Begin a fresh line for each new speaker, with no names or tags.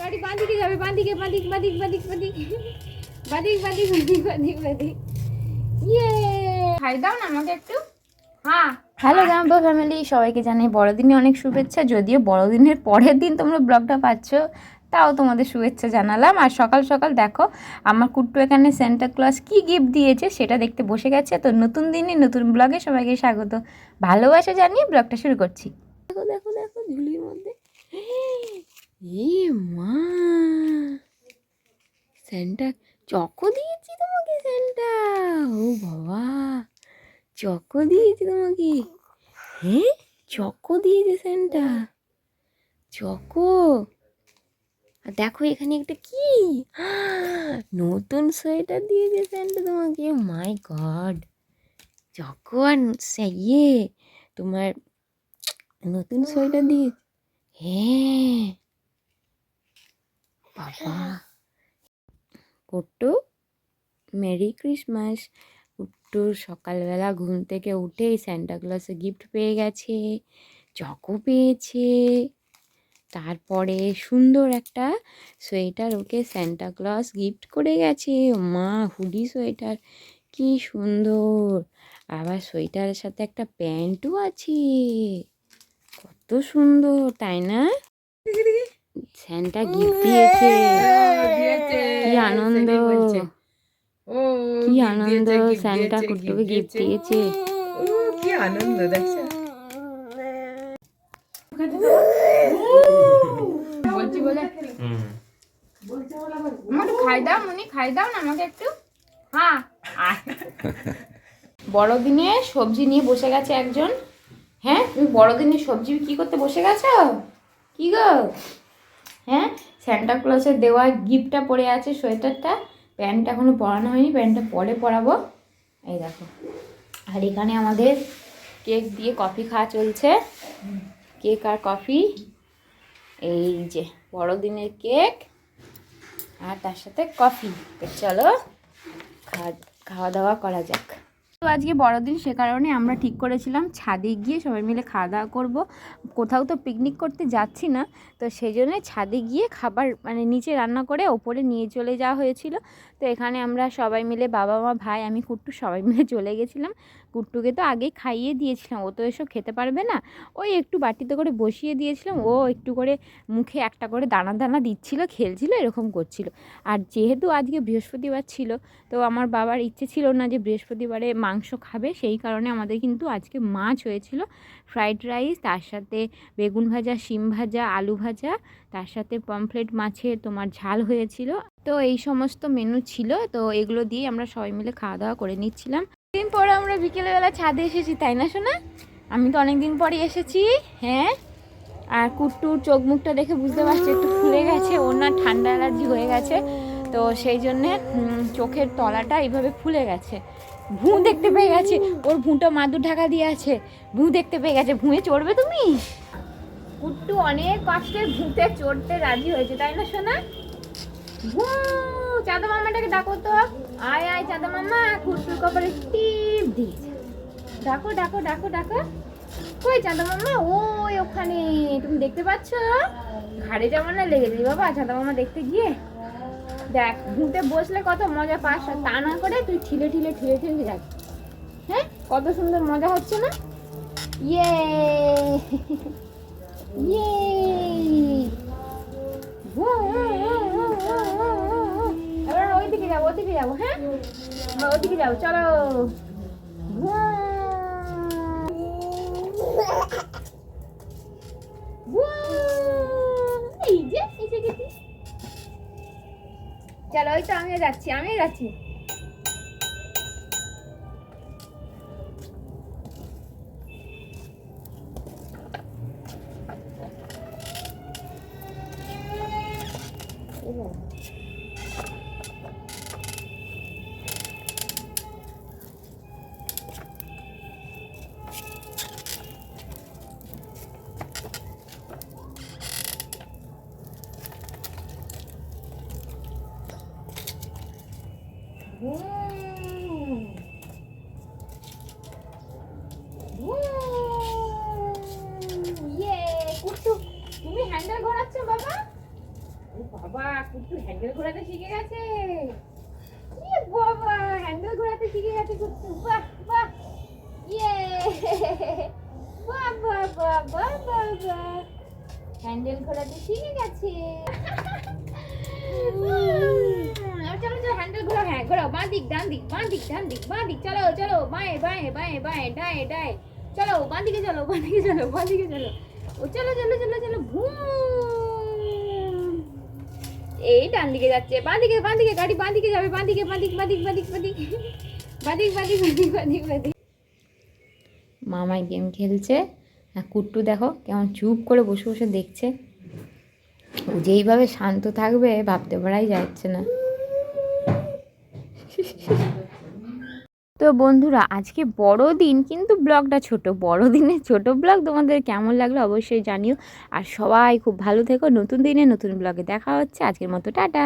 গাড়ি বাঁদিকে যাবে বাঁদিকে ইয়ে খাই দাও না আমাকে একটু হ্যাঁ হ্যালো গাম্বা ফ্যামিলি সবাইকে জানাই বড়দিনে অনেক শুভেচ্ছা। যদিও বড়দিনের পরের দিন তোমরা ব্লগটা পাচ্ছ তাও তোমাদের শুভেচ্ছা জানালাম। আর সকাল সকাল দেখো, আমার কুট্টু এখানে সেন্টা ক্লাস কি গিফট দিয়েছে সেটা দেখতে বসে গেছে। তো নতুন দিনে, নতুন ব্লগে সবাইকে স্বাগত। ভালোবাসা জানিয়ে ব্লগটা শুরু করছি। দেখো দেখো দেখো, ঝুলির মধ্যে। এ মা! চকো দিয়েছি তোমাকে স্যান্টা ও বাবা! চকো দিয়েছি তোমাকে। হ্যাঁ? চকো দিয়েছে স্যান্টা চকো? আর দেখো এখানে একটা কি? নতুন সোয়েটার দিয়েছে স্যান্টা তোমাকে মাই গড সে- ইয়ে তোমার নতুন সোয়েটার দিয়ে হ্যাঁ! বাবা! কুট্টু, মেরি ক্রিসমাস! কুট্টু সকালবেলা ঘুম থেকে উঠেই স্যান্টা ক্লসে গিফট পেয়ে গেছে চকো পেয়েছে। তারপরে সুন্দর একটা সোয়েটার ওকে স্যান্টা ক্লস গিফট করে গেছে মা হুডি সোয়েটার কি সুন্দর আবার সোয়েটারের সাথে একটা প্যান্টও আছে কত সুন্দর তাই না স্যান্টা গিফট দিয়েছে কি আনন্দ কি আনন্দ স্যান্টা
gift
গিফট দিয়েছে
কি আনন্দ দেখছ
বলছি, বলে, আমাকে খাই দাও, মনি, খাই দাও না, আমাকে একটু। হ্যাঁ বড়দিনে সবজি নিয়ে বসে গেছে একজন। হ্যাঁ তুমি বড়দিনে সবজি কি করতে বসে গেছো? কি গো? হ্যাঁ স্যান্টা ক্লসের দেওয়া গিফটটা পড়ে আছে সোয়েটারটা। প্যান্টটা এখনও পরানো হয়নি, প্যান্টটা পরে পরাবো। এই দেখো। আর এখানে আমাদের কেক দিয়ে কফি খাওয়া চলছে। কেক আর কফি। এই যে বড়দিনের কেক আর তার সাথে কফি। চলো খাওয়া খাওয়া দাওয়া করা যাক। তো আজকে বড়দিন সে কারণে আমরা ঠিক করেছিলাম ছাদে গিয়ে সবাই মিলে খাওয়া দাওয়া করব। কোথাও তো পিকনিক করতে যাচ্ছি না, তো সেই জন্য ছাদে গিয়ে খাবার মানে নিচে রান্না করে ওপরে নিয়ে চলে যাওয়া হয়েছিল। তো এখানে আমরা সবাই মিলে বাবা, মা, ভাই, আমি, কুট্টু সবাই মিলে চলে গেছিলাম। কুট্টুকে তো আগেই খাইয়ে দিয়েছিলাম, ও তো এসব খেতে পারবে না। ওই একটু বাটিতে করে বসিয়ে দিয়েছিলাম, ও একটু করে মুখে একটা করে দানা দানা দিচ্ছিল, খেলছিল, এরকম করছিল। আর যেহেতু আজকে বৃহস্পতিবার ছিল, তো আমার বাবার ইচ্ছে ছিল না যে বৃহস্পতিবারে মাংস খাবে, সেই কারণে আমাদের কিন্তু আজকে মাছ হয়েছিল। ফ্রাইড রাইস, তার সাথে বেগুন ভাজা, শিম ভাজা, আলু ভাজা, তার সাথে পমফ্লেট মাছের তোমার ঝাল হয়েছিল। তো এই সমস্ত মেনু ছিল, তো এগুলো দিয়ে আমরা সবাই মিলে খাওয়া দাওয়া করে নিচ্ছিলাম। দিন পরে আমরা বিকেলবেলা ছাদে এসেছি, তাই না শোনা আমি তো অনেক দিন পরে এসেছি হ্যাঁ? আর কুট্টুর চোখ মুখটা দেখে বুঝতে পারছি, একটু ফুলে গেছে, ওর না ঠান্ডা অ্যালার্জি হয়ে গেছে। তো সেই জন্যে চোখের তলাটা এইভাবে ফুলে গেছে। ভুঁ দেখতে পেয়ে গেছে। ওর ভুঁটা মাদুর ঢাকা দিয়ে আছে। ভুঁ দেখতে পেয়ে গেছে। ভুঁয়ে চড়বে তুমি? কুট্টু অনেক কষ্টের ভূতে চড়তে রাজি হয়েছে, তাই না, সোনা? ভু, চাঁদা মামাটাকে ডাকো তো। আয় আয়, চাঁদা মামা, কুট্টুর কপালে টিপ দিয়েছে। ডাকো ডাকো ডাকো ডাকো। কই চাঁদা মামা, ওই ওখানে। তুমি দেখতে পাচ্ছ? ঘাড়ে যেমন না লেগে যাবে বাবা, চাঁদা মামা দেখতে গিয়ে দেখ ভুঁতে বসলে কত মজা পাস তা না করে তুই ঠিলে ঠিলে ঠিলে ঠিলে যাবি। হ্যাঁ? কত সুন্দর মজা হচ্ছে না? ইয়ে! ইয়ে! এবার ওইদিকে যাব, ওদিকে যাব হ্যাঁ? ওদিকে যাব, চলো। চলো ওই তো আমি যাচ্ছি আমিও যাচ্ছি Oh. ইয়ে কুটু তুমি হ্যান্ডেল ঘোরাচ্ছ বাবা? ও বাবা কুটু হ্যান্ডেল ঘোরাতে শিখে গেছে। ইয়ে বাবা হ্যান্ডেল ঘোরাতে শিখে গেছে কুটু বাহ বাহ। ইয়ে বাহ বাহ হ্যান্ডেল ঘোরাতে শিখে গেছে। বাঁ দিক ডান দিক বাঁ দিক ডান দিক বাঁ দিক চলো চলো, বাঁয়ে বাঁয়ে বাঁয়ে বাঁয়ে, ডায়ে ডায়ে। চলো বাঁ দিকে চলো বাঁ চলো বাঁ দিকে চলো। ও, চলো চলো চলো চলো, ভুম। এই ডান দিকে যাচ্ছে। বাঁ দিকে বাঁ দিকে গাড়ি বাঁ দিকে যাবে। বাঁ দিকে বাঁ দিক বাঁ দিক বাঁ দিক বাঁ দিক বাঁ দিক বাঁ দিক বাঁ দিক বাঁ দিক মামাই গেম খেলছে। আর কুট্টু দেখো কেমন চুপ করে বসে বসে দেখছে। যেইভাবে শান্ত থাকবে, ভাবতে পারাই যাচ্ছে না। তো বন্ধুরা, আজকে বড় দিন কিন্তু ব্লগটা ছোট। বড় দিনে ছোট ব্লগ তোমাদের কেমন লাগল অবশ্যই জানিও। আর সবাই খুব ভালো থেকো। নতুন দিনে নতুন ব্লগে দেখা হচ্ছে। আজকের মতো, টাটা।